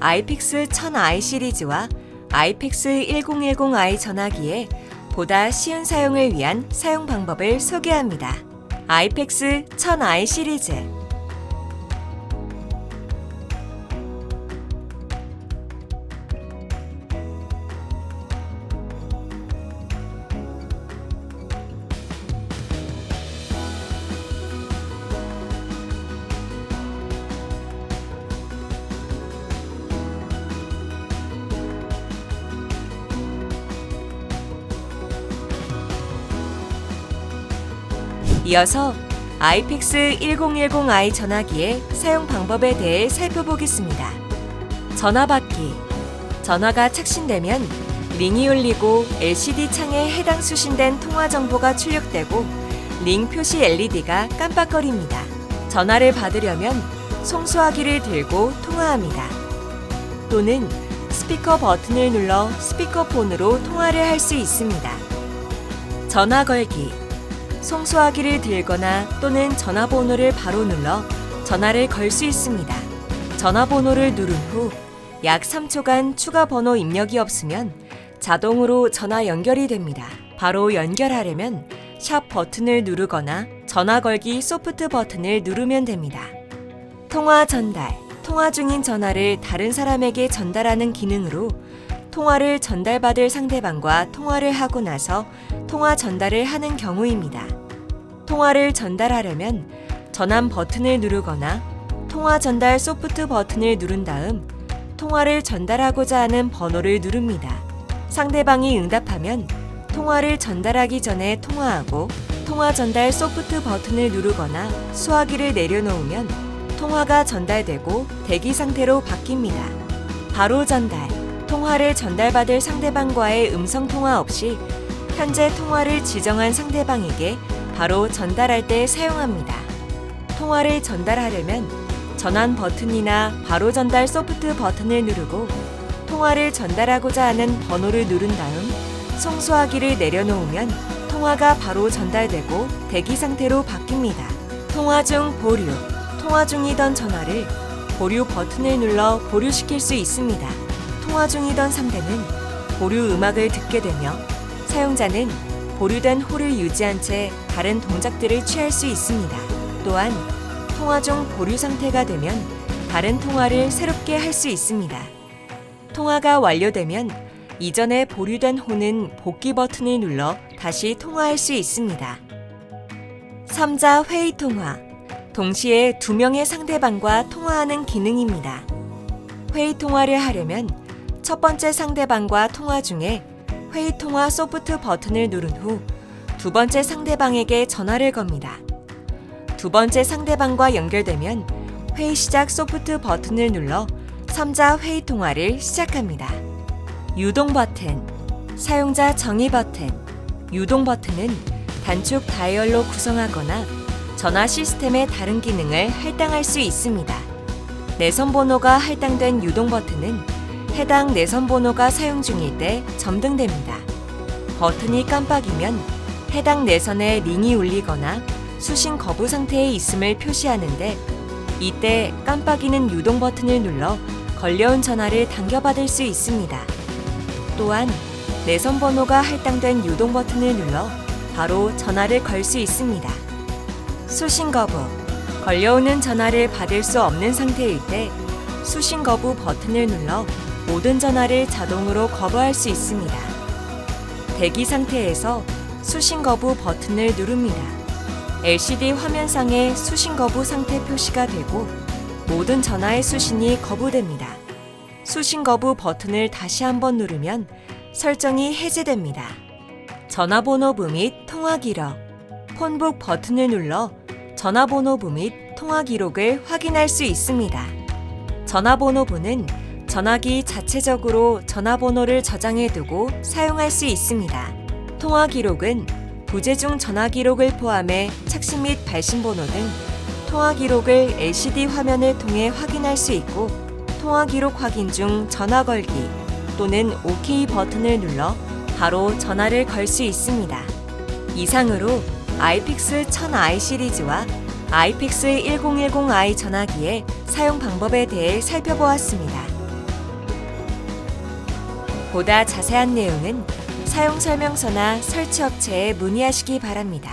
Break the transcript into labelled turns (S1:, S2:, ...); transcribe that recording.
S1: 아이픽스 1000i 시리즈와 아이픽스 1010i 전화기에 보다 쉬운 사용을 위한 사용 방법을 소개합니다. 아이픽스 1000i 시리즈 이어서 아이픽스 1010i 전화기의 사용 방법에 대해 살펴보겠습니다. 전화 받기. 전화가 착신되면 링이 울리고 LCD 창에 해당 수신된 통화 정보가 출력되고 링 표시 LED가 깜빡거립니다. 전화를 받으려면 송수화기를 들고 통화합니다. 또는 스피커 버튼을 눌러 스피커폰으로 통화를 할 수 있습니다. 전화 걸기. 송수화기를 들거나 또는 전화번호를 바로 눌러 전화를 걸 수 있습니다. 전화번호를 누른 후 약 3초간 추가 번호 입력이 없으면 자동으로 전화 연결이 됩니다. 바로 연결하려면 샵 버튼을 누르거나 전화 걸기 소프트 버튼을 누르면 됩니다. 통화 전달. 통화 중인 전화를 다른 사람에게 전달하는 기능으로 통화를 전달받을 상대방과 통화를 하고 나서 통화 전달을 하는 경우입니다. 통화를 전달하려면 전환 버튼을 누르거나 통화 전달 소프트 버튼을 누른 다음 통화를 전달하고자 하는 번호를 누릅니다. 상대방이 응답하면 통화를 전달하기 전에 통화하고 통화 전달 소프트 버튼을 누르거나 수화기를 내려놓으면 통화가 전달되고 대기 상태로 바뀝니다. 바로 전달. 통화를 전달받을 상대방과의 음성 통화 없이 현재 통화를 지정한 상대방에게 바로 전달할 때 사용합니다. 통화를 전달하려면 전환 버튼이나 바로 전달 소프트 버튼을 누르고 통화를 전달하고자 하는 번호를 누른 다음 송수화기를 내려놓으면 통화가 바로 전달되고 대기 상태로 바뀝니다. 통화 중 보류. 통화 중이던 전화를 보류 버튼을 눌러 보류시킬 수 있습니다. 통화 중이던 상대는 보류 음악을 듣게 되며 사용자는 보류된 홀을 유지한 채 다른 동작들을 취할 수 있습니다. 또한 통화 중 보류 상태가 되면 다른 통화를 새롭게 할 수 있습니다. 통화가 완료되면 이전에 보류된 홀은 복귀 버튼을 눌러 다시 통화할 수 있습니다. 3자 회의 통화. 동시에 두 명의 상대방과 통화하는 기능입니다. 회의 통화를 하려면 첫 번째 상대방과 통화 중에 회의 통화 소프트 버튼을 누른 후 두 번째 상대방에게 전화를 겁니다. 두 번째 상대방과 연결되면 회의 시작 소프트 버튼을 눌러 3자 회의 통화를 시작합니다. 유동 버튼, 사용자 정의 버튼. 유동 버튼은 단축 다이얼로 구성하거나 전화 시스템의 다른 기능을 할당할 수 있습니다. 내선 번호가 할당된 유동 버튼은 해당 내선 번호가 사용 중일 때 점등됩니다. 버튼이 깜빡이면 해당 내선에 링이 울리거나 수신 거부 상태에 있음을 표시하는데 이때 깜빡이는 유동 버튼을 눌러 걸려온 전화를 당겨받을 수 있습니다. 또한 내선 번호가 할당된 유동 버튼을 눌러 바로 전화를 걸 수 있습니다. 수신 거부. 걸려오는 전화를 받을 수 없는 상태일 때 수신 거부 버튼을 눌러 모든 전화를 자동으로 거부할 수 있습니다. 대기 상태에서 수신 거부 버튼을 누릅니다. LCD 화면상에 수신 거부 상태 표시가 되고 모든 전화의 수신이 거부됩니다. 수신 거부 버튼을 다시 한번 누르면 설정이 해제됩니다. 전화번호부 및 통화 기록. 폰북 버튼을 눌러 전화번호부 및 통화 기록을 확인할 수 있습니다. 전화번호부는 전화기 자체적으로 전화번호를 저장해 두고 사용할 수 있습니다. 통화 기록은 부재 중 전화 기록을 포함해 착신 및 발신 번호 등 통화 기록을 LCD 화면을 통해 확인할 수 있고 통화 기록 확인 중 전화 걸기 또는 OK 버튼을 눌러 바로 전화를 걸 수 있습니다. 이상으로 아이픽스 1000i 시리즈와 아이픽스 1010i 전화기의 사용 방법에 대해 살펴보았습니다. 보다 자세한 내용은 사용 설명서나 설치 업체에 문의하시기 바랍니다.